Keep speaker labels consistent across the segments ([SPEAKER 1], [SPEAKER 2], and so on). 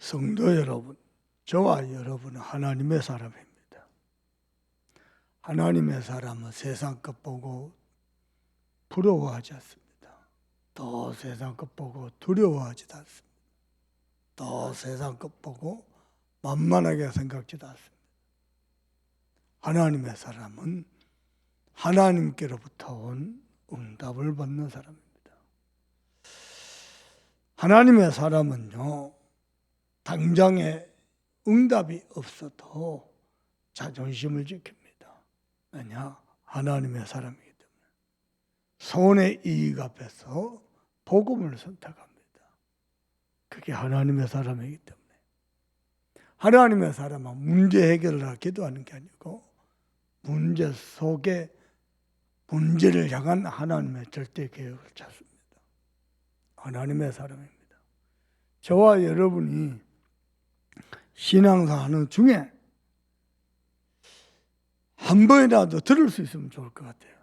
[SPEAKER 1] 성도 여러분, 저와 여러분은 하나님의 사람입니다. 하나님의 사람은 세상 것 보고 부러워하지 않습니다. 또 세상 것 보고 두려워하지도 않습니다. 또 세상 것 보고 만만하게 생각지도 않습니다. 하나님의 사람은 하나님께로부터 온 응답을 받는 사람입니다. 하나님의 사람은요, 당장에 응답이 없어도 자존심을 지킵니다. 왜냐? 하나님의 사람이기 때문에. 손의 이익 앞에서 복음을 선택합니다. 그게 하나님의 사람이기 때문에. 하나님의 사람은 문제 해결을 하러 기도하는 게 아니고 문제 속에 문제를 향한 하나님의 절대 계획을 찾습니다. 하나님의 사람입니다. 저와 여러분이 신앙생활하는 중에 한 번이라도 들을 수 있으면 좋을 것 같아요.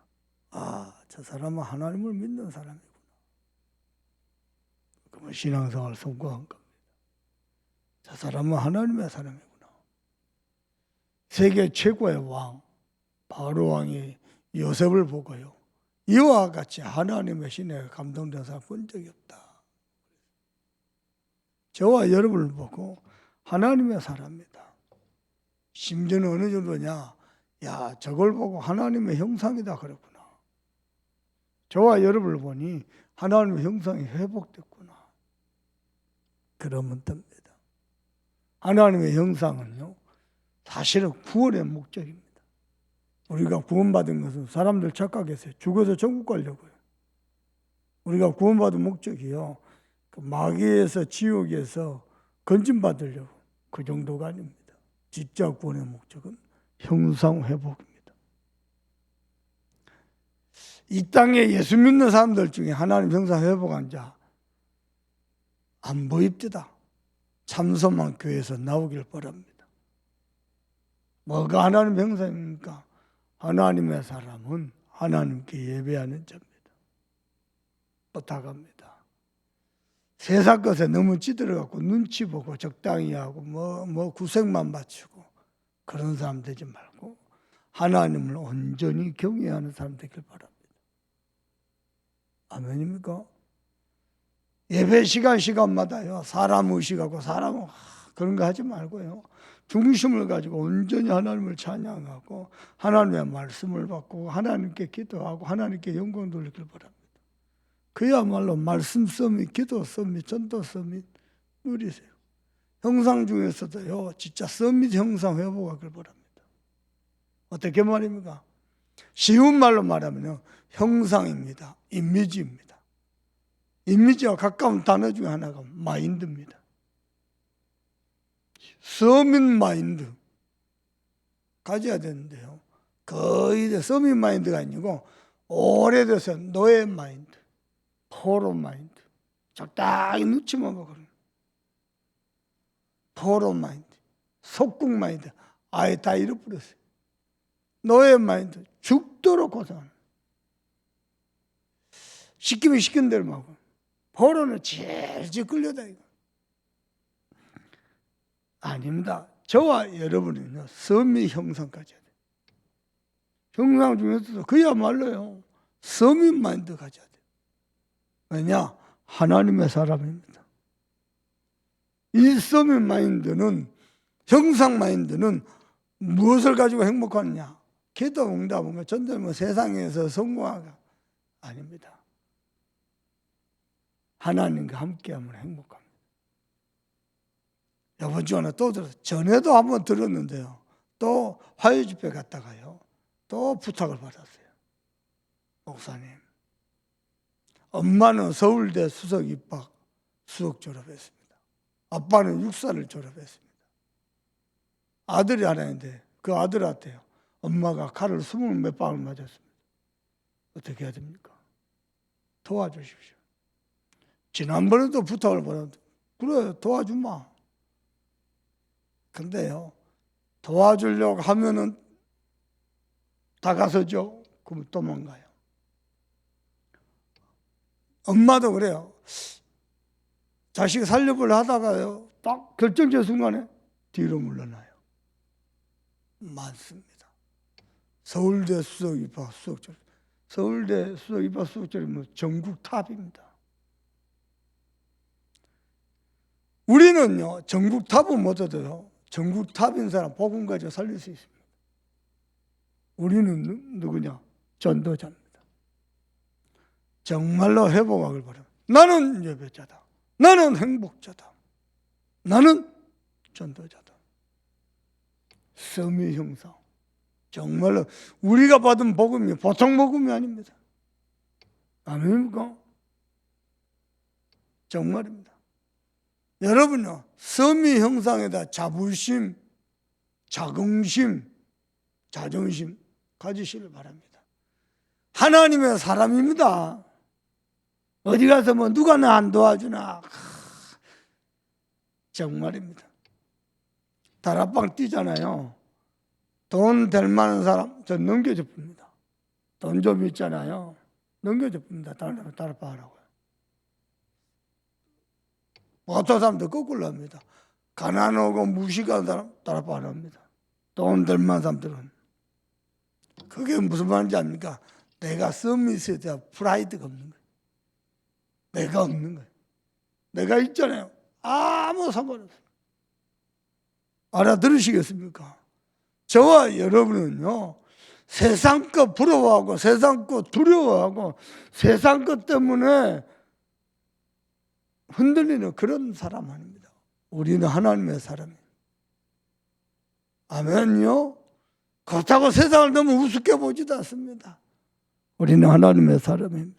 [SPEAKER 1] 아, 저 사람은 하나님을 믿는 사람이구나. 그러면 신앙생활 성공한 겁니다. 저 사람은 하나님의 사람이구나. 세계 최고의 왕, 바로 왕이 요셉을 보고요. 이와 같이 하나님의 신에 감동된 사람 본 적이 없다. 저와 여러분을 보고 하나님의 사람이다. 심지어는 어느 정도냐? 야, 저걸 보고 하나님의 형상이다 그랬구나. 저와 여러분을 보니 하나님의 형상이 회복됐구나. 그러면 됩니다. 하나님의 형상은요, 사실은 구원의 목적입니다. 우리가 구원받은 것은 사람들 착각했어요. 죽어서 천국 가려고요. 우리가 구원받은 목적이요. 그 마귀에서 지옥에서 건진받으려고 그 정도가 아닙니다. 진짜 구원의 목적은 형상 회복입니다. 이 땅에 예수 믿는 사람들 중에 하나님 형상 회복한 자 안 보입니다. 참소만 교회에서 나오길 바랍니다. 뭐가 하나님 형상입니까? 하나님의 사람은 하나님께 예배하는 자입니다. 부탁합니다. 세상 것에 너무 찌들어갖고 눈치 보고 적당히 하고 뭐, 뭐 구색만 맞추고 그런 사람 되지 말고 하나님을 온전히 경외하는 사람 되길 바랍니다. 아멘입니까? 예배 시간 시간마다요 사람 의식하고 사람 아, 그런 거 하지 말고요 중심을 가지고 온전히 하나님을 찬양하고 하나님의 말씀을 받고 하나님께 기도하고 하나님께 영광 돌리길 바랍니다. 그야말로 말씀 서밋, 기도 서밋, 전도 서밋 누리세요. 형상 중에서도요 진짜 서밋 형상 회복하길 바랍니다. 어떻게 말입니까? 쉬운 말로 말하면요 형상입니다. 이미지입니다. 이미지와 가까운 단어 중에 하나가 마인드입니다. 서밋 마인드 가져야 되는데요. 거의 서밋 마인드가 아니고 오래돼서 노예 마인드, 포로 마인드, 적당히 눈치만 보고 포로 마인드, 속국 마인드 아예 다 잃어버렸어요. 노예 마인드 죽도록 고생하는 시키면 시킨 대로 하고 포로는 질질 끌려다니고 아닙니다. 저와 여러분은요, 서밋 형상까지 해야 돼요. 형상 중에서도 그야말로요, 서밋 마인드 가져야 돼요. 왜냐? 하나님의 사람입니다. 이 서밋 마인드는, 형상 마인드는 무엇을 가지고 행복하느냐? 기도 응답은 전대 뭐 세상에서 성공하가 아닙니다. 하나님과 함께하면 행복합니다. 이번 주에 또 들었어요. 전에도 한번 들었는데요. 또 화요 집회 갔다가요. 또 부탁을 받았어요. 목사님. 엄마는 서울대 수석 입학 수석 졸업했습니다. 아빠는 육사를 졸업했습니다. 아들이 하나인데 그 아들한테요. 엄마가 칼을 스물 몇 방을 맞았습니다. 어떻게 해야 됩니까? 도와주십시오. 지난번에도 부탁을 받았는데 그래 도와주마. 근데요 도와주려고 하면은 다가서죠. 그러면 도망가요. 엄마도 그래요. 자식 살려보려 하다가요. 딱 결정적 순간에 뒤로 물러나요. 많습니다. 서울대 수석 입학 수석절. 서울대 수석 입학 수석절이 뭐 전국 탑입니다. 우리는요 전국 탑은 못 얻어요. 전국 탑인 사람 복음 가지고 살릴 수 있습니다. 우리는 누- 누구냐? 전도자입니다. 정말로 회복하길 바랍니다. 나는 예배자다. 나는 행복자다. 나는 전도자다. 섬의 형상. 정말로 우리가 받은 복음이 보통 복음이 아닙니다. 아닙니까? 정말입니다. 여러분요, 섬의 형상에다 자부심, 자긍심, 자존심 가지시길 바랍니다. 하나님의 사람입니다. 어디 가서 뭐 누가 나 안 도와주나. 크, 정말입니다. 다락방 뛰잖아요. 돈 될 만한 사람, 저 넘겨줘 봅니다. 돈 좀 있잖아요. 넘겨줘 봅니다. 다락- 다락방 하라고요. 어떤 사람도 거꾸로 합니다. 가난하고 무식한 사람 다락방 안 합니다. 돈 될 만한 사람들은. 그게 무슨 말인지 압니까? 내가 서밋에 대한 프라이드가 없는 거예요. 내가 없는 거예요. 내가 있잖아요. 아무 상관없어요. 알아들으시겠습니까? 저와 여러분은요, 세상 것 부러워하고, 세상 것 두려워하고, 세상 것 때문에 흔들리는 그런 사람 아닙니다. 우리는 하나님의 사람이에요. 아멘요? 그렇다고 세상을 너무 우습게 보지도 않습니다. 우리는 하나님의 사람입니다.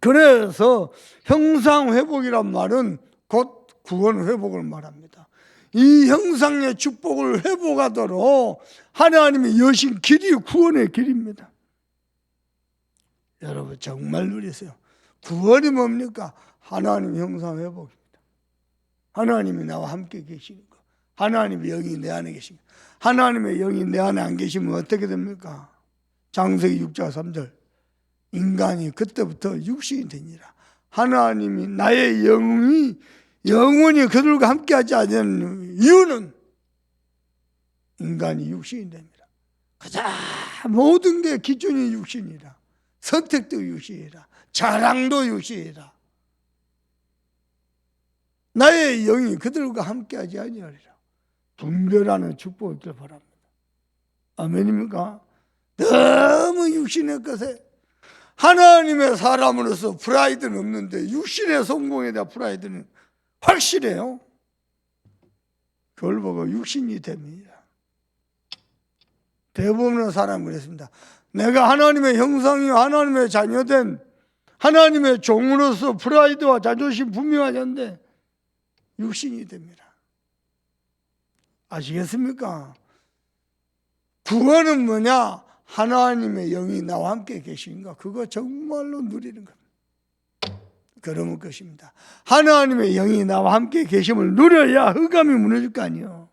[SPEAKER 1] 그래서 형상회복이란 말은 곧 구원회복을 말합니다. 이 형상의 축복을 회복하도록 하나님이 여신 길이 구원의 길입니다. 여러분 정말 누리세요. 구원이 뭡니까? 하나님 형상 회복입니다. 하나님이 나와 함께 계시는 거. 하나님의 영이 내 안에 거. 하나님의 영이 내 안에 안 계시면 어떻게 됩니까? 장세기 6장 3절. 인간이 그때부터 육신이 되니라. 하나님이 나의 영이 영원히 그들과 함께하지 않는 이유는 인간이 육신이 됩니다. 가장 모든 게 기준이 육신이라. 선택도 육신이라. 자랑도 육신이라. 나의 영이 그들과 함께하지 아니하리라. 분별하는 축복을 바랍니다. 아멘입니까? 너무 육신의 것에 하나님의 사람으로서 프라이드는 없는데 육신의 성공에 대한 프라이드는 확실해요. 보고 육신이 됩니다. 대부분의 사람은 그랬습니다. 내가 하나님의 형상이요 하나님의 자녀된 하나님의 종으로서 프라이드와 자존심 분명하셨는데 육신이 됩니다. 아시겠습니까? 구원은 뭐냐? 하나님의 영이 나와 함께 계신가? 그거 정말로 누리는 겁니다. 그러면 것입니다. 하나님의 영이 나와 함께 계심을 누려야 흑암이 무너질 거 아니에요.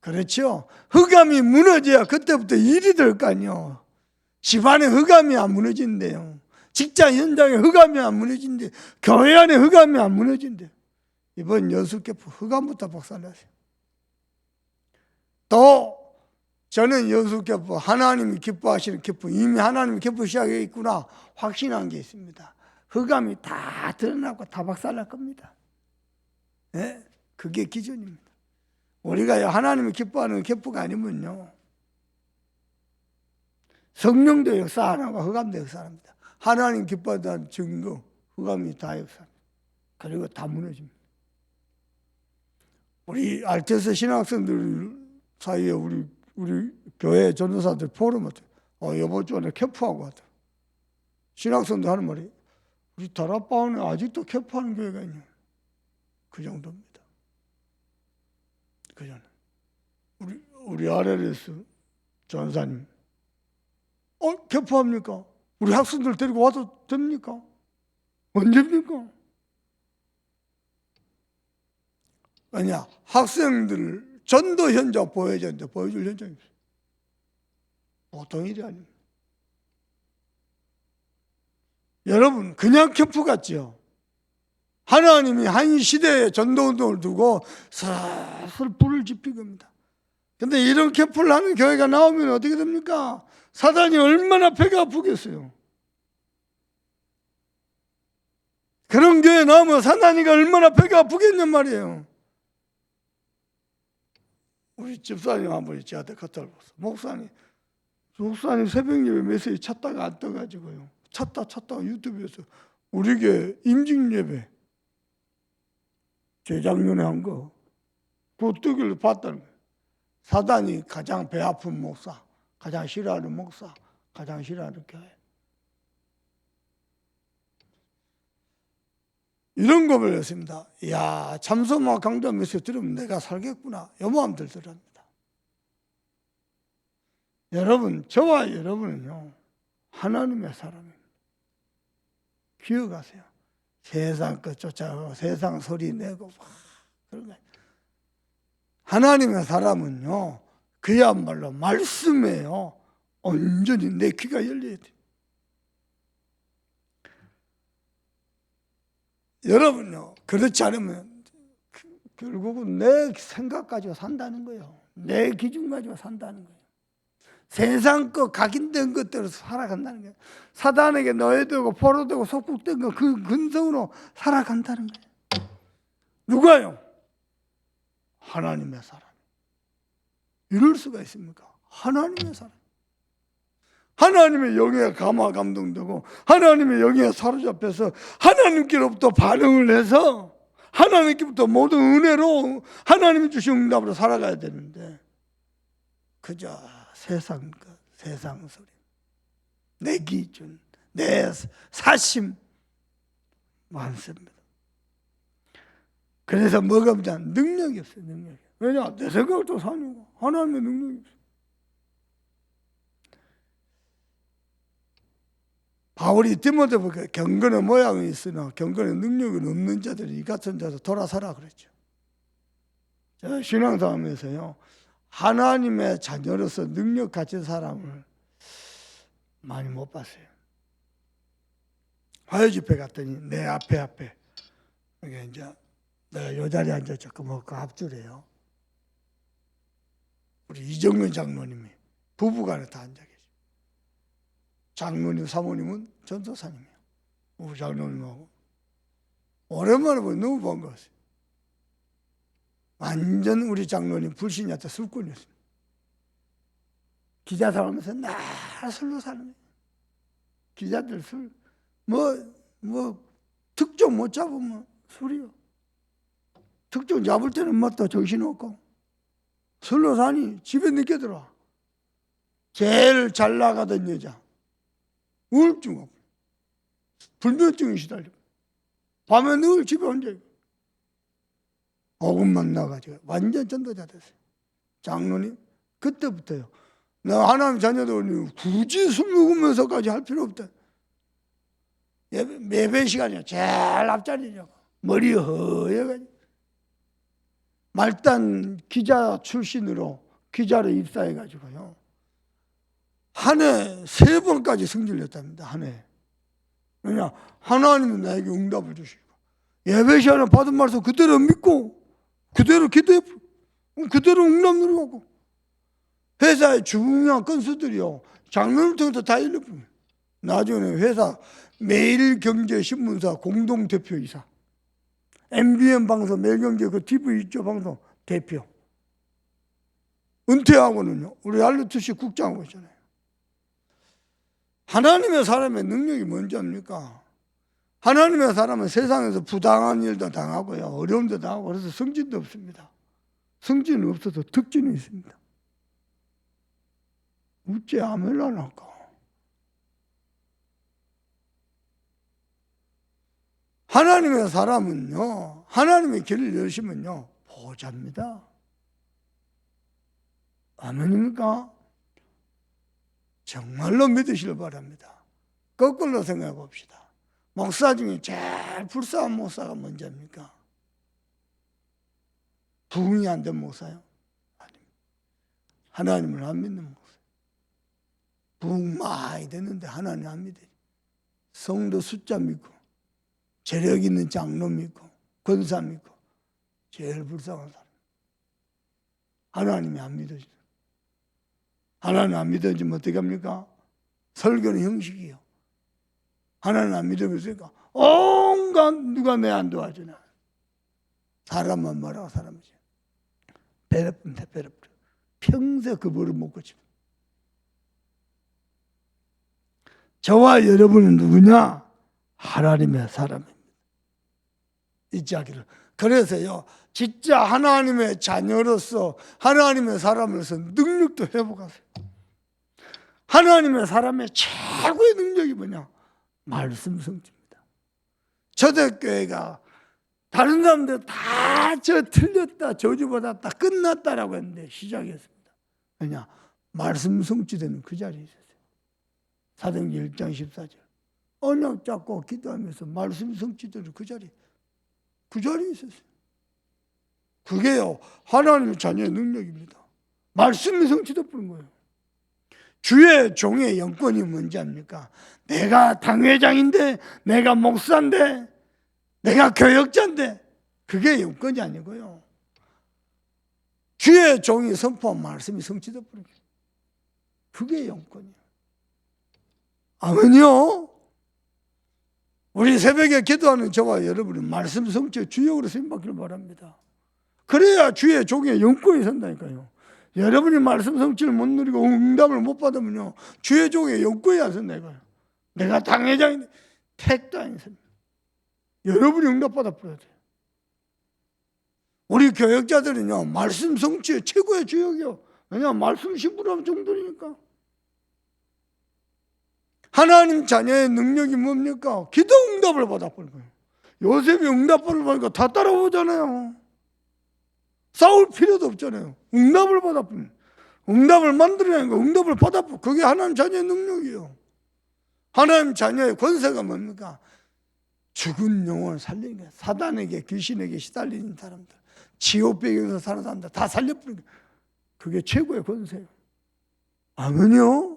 [SPEAKER 1] 그렇죠? 흑암이 무너져야 그때부터 일이 될 거 아니에요. 집안에 흑암이 안 무너진대요. 직장 현장에 흑암이 안 무너진대. 교회 안에 흑암이 안 무너진대. 이번 여수개포 흑암부터 박살나세요. 또 저는 여수개포 하나님이 기뻐하시는 기뻐 이미 하나님이 시작해 있구나 확신한 게 있습니다. 흑암이 다 드러나고 다 박살날 겁니다. 예? 그게 기준입니다. 우리가 하나님이 기뻐하는 기뻐가 아니면요. 성령도 역사 안 하고 흑암도 역사합니다. 하나님 기뻐하다는 증거 흑암이 다 역사합니다. 그리고 다 무너집니다. 우리 알테스 신학생들 사이에 우리 우리 교회 전도사들 포럼 어때? 어, 이번 주에 캠프하고 왔다. 신학생들 하는 말이 우리 다락방에 아직도 캠프하는 교회가 있냐? 그 정도입니다. 그전 우리 우리 아레레스 전사님, 어 캠프합니까? 우리 학생들 데리고 와도 됩니까? 언제입니까? 아니야 학생들 전도 현장 보여줬는데 보여줄 현장이 없어. 보통 일이 아닙니다. 여러분 그냥 캠프 같죠? 하나님이 한 시대에 전도운동을 두고 슬슬 불을 지핀 겁니다. 근데 이렇게 불하는 교회가 나오면 어떻게 됩니까? 사단이 얼마나 배가 아프겠어요. 그런 교회 나오면 사단이가 얼마나 배가 아프겠냔 말이에요. 우리 집사님 한 분이 저한테 카톡을 봤어. 목사님, 목사님 새벽 예배 메시지 찾다가 안 떠가지고요. 찾다 찾다가 유튜브에서 우리 교회 임직 예배 재작년에 한 거, 그 뜨기를 봤다는 거예요. 사단이 가장 배 아픈 목사, 가장 싫어하는 목사, 가장 싫어하는 교회. 이런 거 배웠습니다. 이야, 참소마 메시지 들으면 내가 살겠구나. 요 마음 들더랍니다. 여러분, 저와 여러분은요, 하나님의 사람입니다. 기억하세요. 세상 것 쫓아가고 세상 소리 내고 막 그런 거. 하나님의 사람은요, 그야말로 말씀에요. 온전히 내 귀가 열려야 돼. 여러분요, 그렇지 않으면 그- 결국은 내 생각 가지고 산다는 거예요. 내 기준 가지고 산다는 거예요. 세상 거 각인된 것대로 살아간다는 거예요. 사단에게 노예되고 포로되고 속국된 거 그 근성으로 살아간다는 거예요. 누가요? 하나님의 사람. 이럴 수가 있습니까? 하나님의 사람. 하나님의 영에 감화 감동되고 하나님의 영에 사로잡혀서 하나님께로부터 반응을 해서 하나님께부터 모든 은혜로 하나님이 주신 응답으로 살아가야 되는데 그저 세상 것, 세상 소리, 내 기준, 내 사심 많습니다. 그래서 뭐가 없냐? 능력이 없어요. 능력이. 왜냐? 내 생각도 사니까 하나님의 능력이 없어요. 바울이 디모데에게 경건의 모양이 있으나 경건의 능력은 없는 자들이 이 같은 자도 돌아서라 그랬죠. 제가 신앙사하면서요 하나님의 자녀로서 능력 가진 사람을 많이 못 봤어요. 화요 집회 갔더니 내 앞에 앞에 이게 이제 내가 요 자리에 앉았죠. 그뭐그 앞줄이에요. 우리 이정근 장로님이 부부간에 다 앉아. 장로님, 사모님은 전도사님이에요. 우리 장로님하고 오랜만에 보니 너무 반가웠어요. 완전 우리 장로님 불신이었다 술꾼이었습니다. 기자 살면서 날 술로 사는 거예요. 기자들 술, 뭐, 뭐, 특종 못 잡으면 술이요. 특종 잡을 때는 뭐또 정신없고. 술로 사니 집에 늦게 들어와. 제일 잘 나가던 여자. 우울증 없고. 불면증이 시달리고. 밤에 늘 집에 혼자 있고. 오금만 나가지고 완전 전도자 됐어요. 장로님 그때부터요. 나 하나님 자녀들 굳이 술 먹으면서까지 할 필요 없다. 예배, 매배 시간이야. 제일 앞자리냐고. 머리 허여가지고. 말단 기자 출신으로 기자로 입사해가지고요. 한 해 세 번까지 승진했답니다. 한 해. 왜냐? 하나님은 나에게 응답을 주시고 예배 시간에 받은 말씀 그대로 믿고 그대로 기도해 그대로 응답 누르고 회사의 중요한 건수들이요 장면을 통해서 다 일러줍니다. 나중에 회사 매일경제신문사 공동대표이사 MBN 방송 매일경제 그 TV 있죠 방송 대표 은퇴하고는요 우리 알루트시 국장하고 있잖아요. 하나님의 사람의 능력이 뭔지 압니까? 하나님의 사람은 세상에서 부당한 일도 당하고요. 어려움도 당하고 그래서 성진도 없습니다. 성진은 없어서 특진이 있습니다. 우째 아멜라나까. 하나님의 사람은요. 하나님의 길을 여시면요. 보자입니다. 아멘입니까? 정말로 믿으시길 바랍니다. 거꾸로 생각해 봅시다. 목사 중에 제일 불쌍한 목사가 뭔지입니까? 부흥이 안 된 목사요? 아닙니다. 하나님을 안 믿는 목사. 부흥 많이 됐는데 하나님 안 믿어요. 성도 숫자 믿고 재력 있는 장로 믿고 권사 믿고 제일 불쌍한 사람. 하나님이 안 믿어지죠. 하나님 안 믿어지면 어떻게 합니까? 설교는 형식이요. 하나님 안 믿어지니까 온갖 누가 내 안 도와주나. 사람만 뭐라고 사람이지. 배려뿐 배려뿐. 평생 그 벌을 못 고쳐. 저와 여러분은 누구냐? 하나님의 사람입니다. 잊지 않기를. 그래서요, 진짜 하나님의 자녀로서 하나님의 사람으로서 능력도 회복하세요. 하나님의 사람의 최고의 능력이 뭐냐? 말씀 성취입니다. 초대교회가 다른 사람들 다 저 틀렸다, 저주받았다, 끝났다라고 했는데 시작했습니다. 왜냐? 말씀 성취되는 그 자리에 있었어요. 사도행전 1장 14절. 언약 잡고 기도하면서 말씀 성취되는 그 자리, 그 자리에 있었어요. 그게요, 하나님의 자녀의 능력입니다. 말씀이 성취되는 거예요. 주의 종의 영권이 뭔지 압니까? 내가 당회장인데, 내가 목사인데, 내가 교역자인데, 그게 영권이 아니고요. 주의 종이 선포한 말씀이 성취되는 거예요. 그게 영권이에요. 아멘이요. 우리 새벽에 기도하는 저와 여러분은 말씀 성취 주역으로 쓰임받기를 바랍니다. 그래야 주의 종의 영권이 선다니까요. 여러분이 말씀 성취를 못 누리고 응답을 못 받으면요. 주의 종의 영권이 안 선다 이거예요. 내가 당회장인데 택도 안 선. 여러분이 응답받아 버려야 돼요. 우리 교역자들은요. 말씀 성취의 최고의 주역이요. 왜냐 말씀 신부람 정도니까. 하나님 자녀의 능력이 뭡니까? 기도 응답을 받아버린 거예요. 요셉이 응답을 받으니까 다 따라오잖아요. 싸울 필요도 없잖아요. 응답을 받아버린 응답을 만들어내는 거, 응답을 받아버 그게 하나님 자녀의 능력이에요. 하나님 자녀의 권세가 뭡니까? 죽은 영혼을 살리는 거예요. 사단에게, 귀신에게 시달리는 사람들, 지옥 배경에서 사는 사람들 다 살려버리는 거예요. 그게 최고의 권세예요. 아멘요?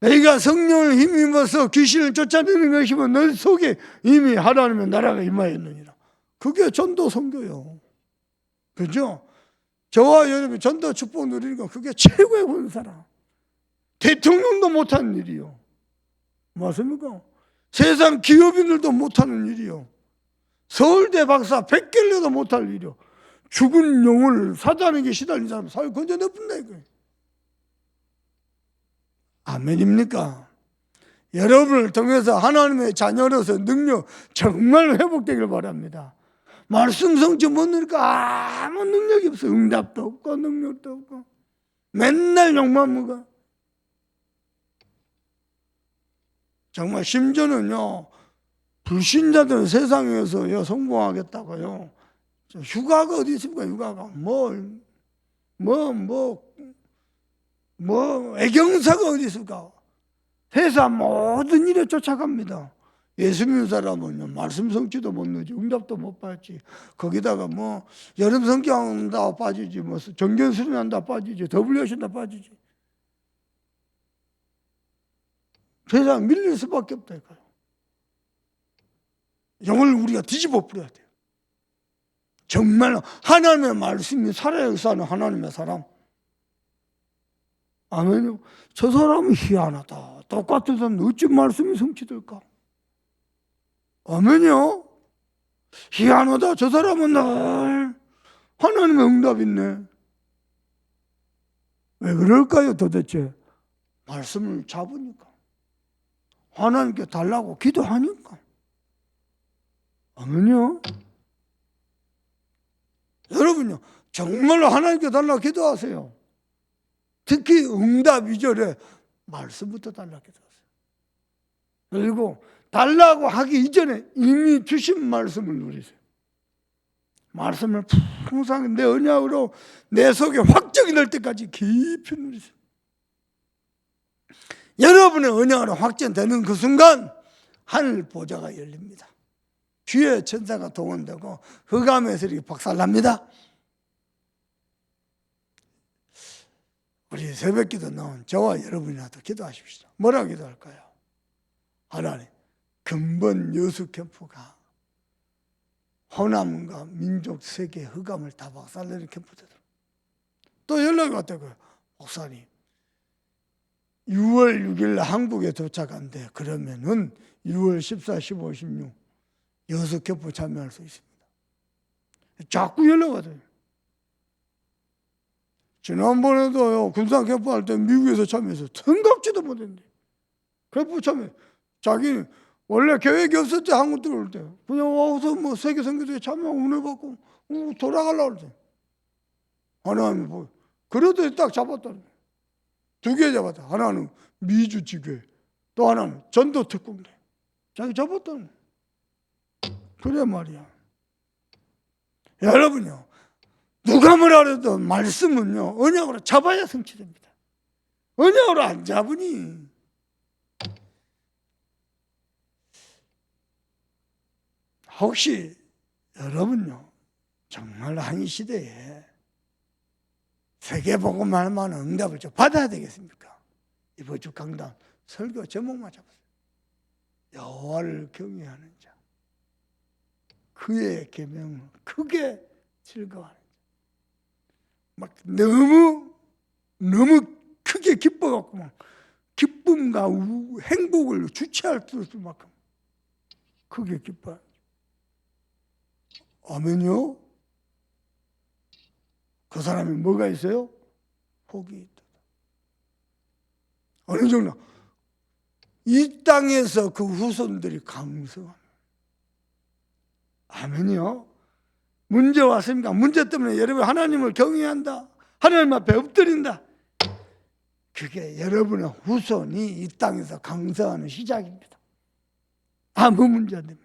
[SPEAKER 1] 내가 성령을 힘입어서 귀신을 쫓아내는 것이면 너 속에 이미 하나님의 나라가 임하였느니라. 그게 전도 선교요. 그죠? 저와 여러분이 전도 축복 누리는 거 그게 최고의 권사라. 대통령도 못하는 일이요. 맞습니까? 세상 기업인들도 못하는 일이요. 서울대 박사 백길래도 못할 일이요. 죽은 영혼을 사단에게 시달린 사람 사회 건져 내뿐다 이거예요. 아멘입니까? 여러분을 통해서 하나님의 자녀로서 능력 정말 회복되길 바랍니다. 말씀 성취 못 누니까 아무 능력이 없어. 응답도 없고 능력도 없고 맨날 욕만 먹어. 정말 심지어는요 불신자들은 세상에서요 성공하겠다고요 휴가가 어디 있습니까 휴가가 뭐 뭐, 뭐, 뭐, 애경사가 어디 있을까? 세상 모든 일에 쫓아갑니다. 예수 믿는 사람은 말씀 성취도 못 누지, 응답도 못 받지. 거기다가 뭐, 여름 성경한다 빠지지, 뭐, 정견 수련한다 빠지지, 더블유하신다 빠지지. 세상 밀릴 수밖에 없다니까요. 영을 우리가 뒤집어 버려야 돼요. 정말 하나님의 말씀이 살아야 사는 하나님의 사람. 아멘요. 저 사람은 희한하다. 똑같은 사람 어찌 말씀이 성취될까? 아멘요. 희한하다. 저 사람은 늘 하나님의 응답 있네. 왜 그럴까요 도대체? 말씀을 잡으니까. 하나님께 달라고 기도하니까. 아멘요. 여러분요, 정말로 하나님께 달라고 기도하세요. 특히 응답 이절에 말씀부터 달라고 기도하세요. 그리고 달라고 하기 이전에 이미 주신 말씀을 누리세요. 말씀을 풍성히 내 언약으로 내 속에 확정이 될 때까지 깊이 누리세요. 여러분의 언약으로 확정되는 그 순간 하늘 보좌가 열립니다. 주의 천사가 동원되고 흑암에서 이렇게 박살납니다. 우리 새벽 기도 나온 저와 여러분이라도 기도하십시오. 뭐라고 기도할까요? 하나님, 근본 여수 캠프가 호남과 민족 세계 흑암을 다 박살내는 캠프더라. 또 연락이 왔다고요. 목사님, 6월 6일 한국에 도착한대. 그러면은 6월 14, 15, 16 여수 캠프 참여할 수 있습니다. 자꾸 연락 와요. 지난번에도요 군사 캠프 할 때 미국에서 참여해서 생각지도 못했는데. 캠프 참여. 자기는 원래 계획이 없었지 한국 들어올 때. 그냥 와서 뭐 세계 선교대회 참여하고 은혜 받고 어, 돌아가려고 그랬지. 하나님 뭐 그래도 딱 잡았다는 거야. 두개 잡았다. 하나는 미주 지교회 또 하나는 전도 특공대. 자기 잡았다는 거야. 그래 말이야. 여러분요 누가 뭐라 그래도 말씀은요 언약으로 잡아야 성취됩니다 언약으로 안 잡으니 혹시 여러분요 정말 한이 시대에 만한 응답을 좀 받아야 되겠습니까? 이번 주 강단 설교 제목만 잡았어요. 여호와를 경외하는 자, 그의 계명을 크게 즐거워하는 자. 막 너무 너무 크게 기뻐갖고 막 기쁨과 우- 행복을 주체할 수 없을 만큼 크게 기뻐. 아멘요? 그 사람이 뭐가 있어요? 복이 있다. 어느 정도? 이 땅에서 그 후손들이 강성합니다. 아멘요? 문제 왔습니까? 문제 때문에 여러분 하나님을 경외한다. 하나님 앞에 엎드린다. 그게 여러분의 후손이 이 땅에서 강성하는 시작입니다. 아무 문제 안.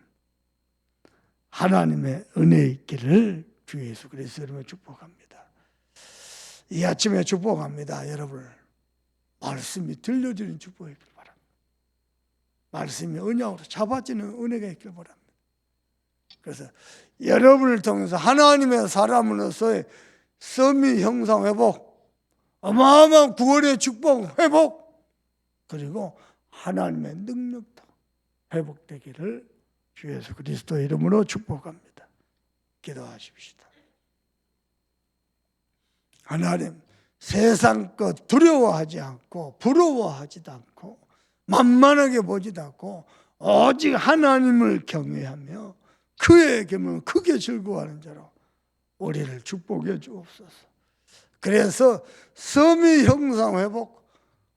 [SPEAKER 1] 하나님의 은혜 있기를 주 예수 그리스도 이름으로 축복합니다. 이 아침에 축복합니다. 여러분 말씀이 들려지는 축복이길 바랍니다. 말씀이 언약으로 잡아지는 은혜가 있길 바랍니다. 그래서 여러분을 통해서 하나님의 사람으로서의 썸이 형상 회복, 어마어마한 구원의 축복 회복, 그리고 하나님의 능력도 회복되기를 주 예수 그리스도 이름으로 축복합니다. 기도하십시다. 하나님 세상 것 두려워하지 않고 부러워하지도 않고 만만하게 보지도 않고 오직 하나님을 경외하며 그의 계명을 크게 즐거워하는 자로 우리를 축복해 주옵소서. 그래서 섬의 형상 회복,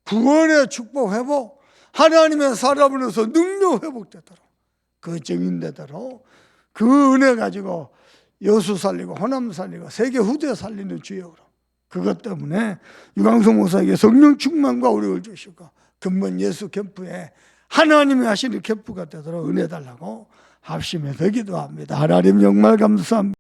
[SPEAKER 1] 구원의 축복 회복, 하나님의 사람으로서 능력 회복되도록 그 증인되도록 그 은혜 가지고 여수 살리고 호남 살리고 세계 후대 살리는 주역으로 그것 때문에 유광성 목사에게 성령 충만과 우리를 주시고 근본 예수 캠프에 하나님이 하시는 캠프가 되도록 은혜 달라고 합심해서 기도합니다. 하나님 정말 감사합니다.